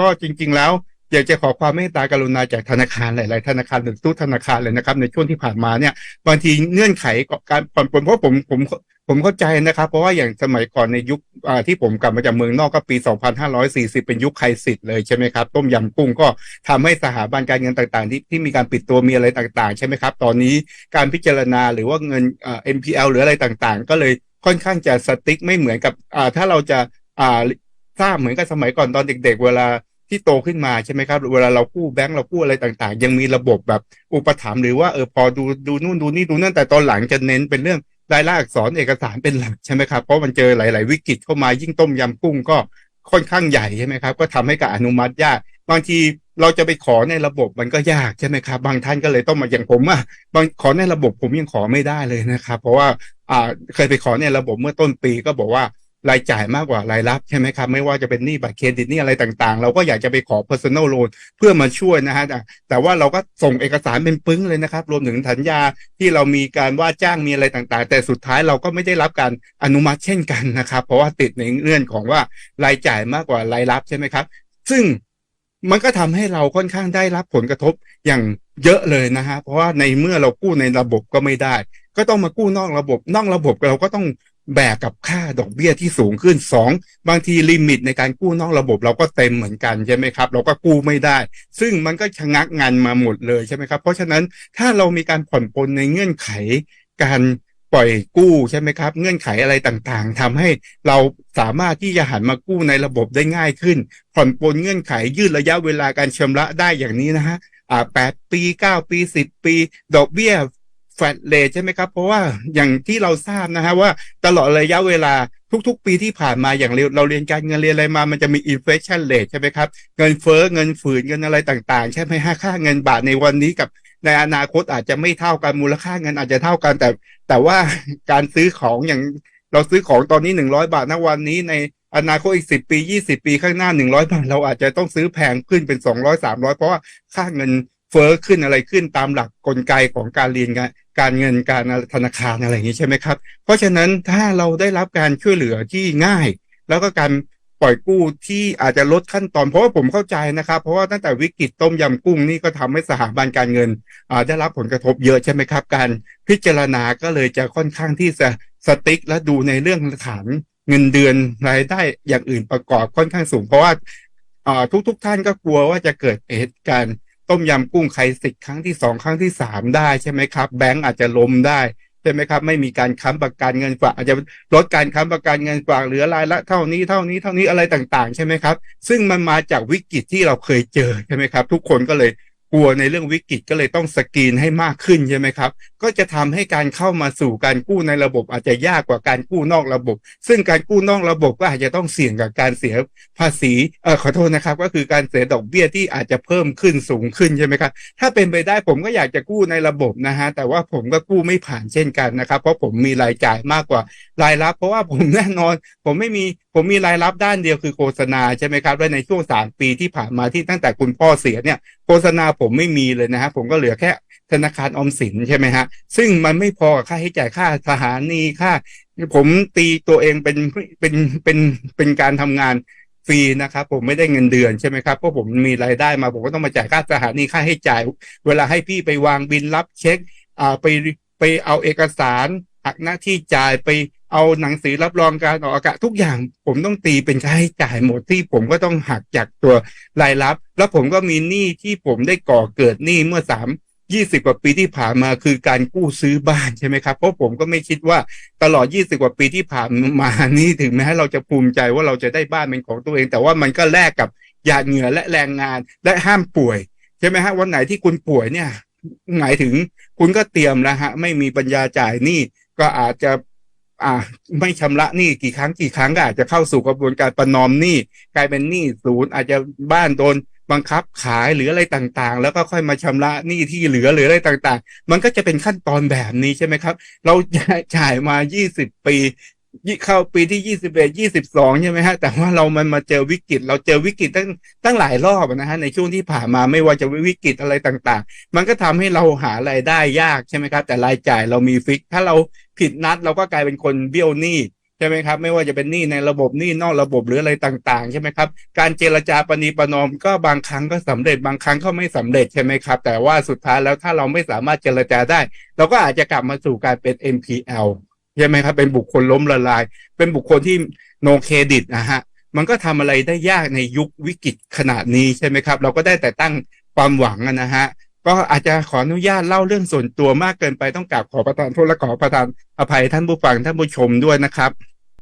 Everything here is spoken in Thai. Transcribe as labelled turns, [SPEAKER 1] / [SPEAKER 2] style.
[SPEAKER 1] ก็จริง ๆ แล้ว อยากจะขอความเมตตากรุณาจากธนาคารหลายๆธนาคารหรือทุกธนาคารเลยนะครับ ในช่วงที่ผ่านมาเนี่ยบางทีเงื่อนไขการผ่อนปลนเพราะผมผมผมเข้าใจนะครับ เพราะว่าอย่างสมัยก่อนในยุคที่ผมกลับมาจากเมืองนอกก็ปี 2540 เป็นยุคไครสิตเลยใช่ไหมครับ ต้มยำกุ้งก็ทำให้สถาบันการเงินต่างๆ ที่ที่มีการปิดตัวมีอะไรต่างๆ ใช่ไหมครับ ตอนนี้การพิจารณาหรือว่าเงิน NPL หรืออะไรต่างๆ ก็เลยค่อนข้างจะสติ๊กไม่เหมือนกับถ้าเราจะทราบเหมือนกับสมัยก่อนตอนเด็ก ๆ เวลา ที่โตขึ้นมาใช่ไหมครับ เวลาเรากู้แบงก์เรากู้อะไรต่างๆ ยังมีระบบแบบอุปถัมภ์หรือว่าเออพอดูดูนู่นดูนี่ดูนั่นแต่ตอนหลังจะเน้นเป็นเรื่องรายลักษณ์อักษรเอกสารเป็นหลักใช่ไหมครับเพราะมันเจอหลาย ๆ วิกฤตเข้ามายิ่งต้มยำกุ้งก็ค่อนข้างใหญ่ใช่ไหมครับ ก็ทำให้การอนุมัติยาก บางทีเราจะไปขอในระบบมันก็ยากใช่ไหมครับ บางท่านก็เลยต้องมาอย่างผมอะบางขอในระบบผมยังขอไม่ได้เลยนะครับ เพราะว่าอ่าเคยไปขอในระบบเมื่อต้นปีก็บอกว่า รายจ่ายมากกว่ารายรับใช่ไหมครับ ไม่ว่าจะเป็นหนี้บัตรเครดิตหนี้อะไรต่างๆ เราก็อยากจะไปขอ personal loan เพื่อมาช่วยนะฮะแต่ว่าเราก็ส่งเอกสารเป็นปึ้งเลยนะครับ รวมถึงสัญญาที่เรามีการว่าจ้างมีอะไรต่างๆ แต่สุดท้ายเราก็ไม่ได้รับการอนุมัติเช่นกันนะครับ เพราะว่าติดในเรื่องของว่ารายจ่ายมากกว่ารายรับใช่ไหมครับ ซึ่งมันก็ทำให้เราค่อนข้างได้รับผลกระทบอย่างเยอะเลยนะฮะเพราะว่าในเมื่อเรากู้ในระบบก็ไม่ได้ ก็ต้องมากู้นอกระบบ นอกระบบเราก็ต้อง แบกกับค่าดอกเบี้ยที่สูงขึ้นสองบางทีลิมิตในการกู้นอกระบบเราก็เต็มเหมือนกันใช่ไหมครับ เราก็กู้ไม่ได้ ซึ่งมันก็ชะงักงานมาหมดเลยใช่ไหมครับ เพราะฉะนั้นถ้าเรามีการผ่อนปลนในเงื่อนไขการปล่อยกู้ใช่ไหมครับ เงื่อนไขอะไรต่างๆทำให้เราสามารถที่จะหันมากู้ในระบบได้ง่ายขึ้น ผ่อนปลนเงื่อนไขยืดระยะเวลาการชำระได้อย่างนี้นะฮะอ่าแปดปีเก้าปีสิบปี ดอกเบี้ย แฟลตเลทใช่ไหมครับ เพราะว่าอย่างที่เราทราบนะฮะว่าตลอดระยะเวลาทุกๆ ปีที่ผ่านมาอย่างเราเรียนการเงินเรียนอะไรมา มันจะมีอินเฟลชันเลทใช่ไหมครับ เงินเฟ้อเงินฝืนเงินอะไรต่างๆ ใช่ไหมฮะค่าเงินบาทในวันนี้กับในอนาคตอาจจะไม่เท่ากันมูลค่าเงินอาจจะเท่ากันแต่ แต่ว่าการซื้อของอย่างเราซื้อของตอนนี้หนึ่งร้อยบาทณวันนี้ในอนาคตอีกสิบปียี่สิบปีข้างหน้าหนึ่งร้อยบาทเราอาจจะต้องซื้อแพงขึ้นเป็นสองร้อยสามร้อยเพราะว่าค่าเงิน เฟอ้อขึ้นอะไรขึ้นตามหลักกลไกของการเรียนการเงินการธนาคารอะไรอย่างนี้ใช่ไหมครับ เพราะฉะนั้นถ้าเราได้รับการช่วยเหลือที่ง่าย แล้วก็การปล่อยกู้ที่อาจจะลดขั้นตอนเพราะว่าผมเข้าใจนะครับ เพราะว่าตั้งแต่วิกฤตต้มยำกุ้งนี่ก็ทำให้สถาบันการเงินได้รับผลกระทบเยอะใช่ไหมครับ การพิจารณาก็เลยจะค่อนข้างที่จะสติ๊กและดูในเรื่องฐานเงินเดือนรายได้อย่างอื่นประกอบค่อนข้างสูง เพราะว่าทุกๆทท่านก็กลัวว่าจะเกิดเหตุการณ์ ต้มยำกุ้งไข่สิกครั้งที่สองครั้งที่สามได้ใช่ไหมครับ แบงก์อาจจะล้มได้ใช่ไหมครับ ไม่มีการค้ำประกันเงินฝากอาจจะลดการค้ำประกันเงินฝากเหลือรายละเท่านี้เท่านี้เท่านี้อะไรต่างๆ ใช่ไหมครับ ซึ่งมันมาจากวิกฤตที่เราเคยเจอใช่ไหมครับ ทุกคนก็เลย กลัวในเรื่องวิกฤตก็เลยต้องสกรีนให้มากขึ้นใช่ไหมครับ ก็จะทำให้การเข้ามาสู่การกู้ในระบบอาจจะยากกว่าการกู้นอกระบบ ซึ่งการกู้นอกระบบก็อาจจะต้องเสี่ยงกับการเสียภาษีเออขอโทษนะครับ ก็คือการเสียดอกเบี้ยที่อาจจะเพิ่มขึ้นสูงขึ้นใช่ไหมครับ ถ้าเป็นไปได้ผมก็อยากจะกู้ในระบบนะฮะแต่ว่าผมก็กู้ไม่ผ่านเช่นกันนะครับ เพราะผมมีรายจ่ายมากกว่ารายรับ เพราะว่าผมแน่นอน ผมไม่มีผมมีรายรับด้านเดียวคือโฆษณาใช่ไหมครับ และในช่วงสามปีที่ผ่านมาที่ตั้งแต่คุณพ่อเสียเนี่ย โฆษณาผมไม่มีเลยนะฮะผมก็เหลือแค่ธนาคารอมสินใช่ไหมฮะ ซึ่งมันไม่พอค่าใช้จ่ายค่าทหานีค่า ผมตีตัวเองเป็นเป็นเป็นเป็นการทำงานฟรีนะครับ ผมไม่ได้เงินเดือนใช่ไหมครับเพราะผมมีรายได้มาผมก็ต้องมาจ่ายค่าสถานีค่าให้จ่าย เวลาให้พี่ไปวางบินรับเช็คอ่าไปไปเอาเอกสารหักหน้าที่จ่ายไป เอาหนังสือรับรองการออกอากาศทุกอย่าง ผมต้องตีเป็นค่าใช้จ่ายหมดที่ผมก็ต้องหักจากตัวรายรับ แล้วผมก็มีหนี้ที่ผมได้ก่อเกิดหนี้เมื่อสามยี่สิบกว่าปีที่ผ่านมาคือการกู้ซื้อบ้านใช่ไหมครับ เพราะผมก็ไม่คิดว่าตลอดยี่สิบกว่าปีที่ผ่านมานี้ถึงแม้เราจะภูมิใจว่าเราจะได้บ้านเป็นของตัวเอง แต่ว่ามันก็แลกกับหยาดเหงื่อและแรงงานและห้ามป่วยใช่ไหมฮะวันไหนที่คุณป่วยเนี่ยหมายถึงคุณก็เตรียมแล้วฮะไม่มีปัญญาจ่ายหนี้ก็อาจจะ อ่าไม่ชำระหนี้กี่ครั้งกี่ครั้งก็อาจจะเข้าสู่กระบวนการประนอมหนี้กลายเป็นหนี้ศูนย์อาจจะบ้านโดนบังคับขายหรืออะไรต่างๆ แล้วก็ค่อยมาชำระหนี้ที่เหลือหรืออะไรต่างๆ มันก็จะเป็นขั้นตอนแบบนี้ใช่ไหมครับ เราจ่ายมา 20 ปี เข้าปีที่ยี่สิบเอ็ดยี่สิบสองใช่ไหมฮะ แต่ว่าเรามันมาเจอวิกฤต เราเจอวิกฤตตั้งตั้งหลายรอบนะฮะในช่วงที่ผ่านมาไม่ว่าจะวิกฤตอะไรต่างๆ มันก็ทำให้เราหารายได้ยากใช่ไหมครับ แต่รายจ่ายเรามีฟิก ถ้าเราผิดนัดเราก็กลายเป็นคนเบี้ยวหนี้ใช่ไหมครับ ไม่ว่าจะเป็นหนี้ในระบบหนี้นอกระบบหรืออะไรต่าง ๆ ใช่ไหมครับ การเจรจาปณีประนอมก็บางครั้งก็สำเร็จบางครั้งก็ไม่สำเร็จใช่ไหมครับ แต่ว่าสุดท้ายแล้วถ้าเราไม่สามารถเจรจาได้ เราก็อาจจะกลับมาสู่การเป็น NPL ใช่ไหมครับ เป็นบุคคลล้มละลาย เป็นบุคคลที่ no credit นะฮะมันก็ทำอะไรได้ยากในยุควิกฤตขนาดนี้ใช่ไหมครับ เราก็ได้แต่ตั้งความหวังนะฮะก็อาจจะขออนุญาตเล่าเรื่องส่วนตัวมากเกินไปต้องกราบขอประทานโทษและขอประทานอภัยท่านผู้ฟังท่านผู้ชมด้วยนะครับ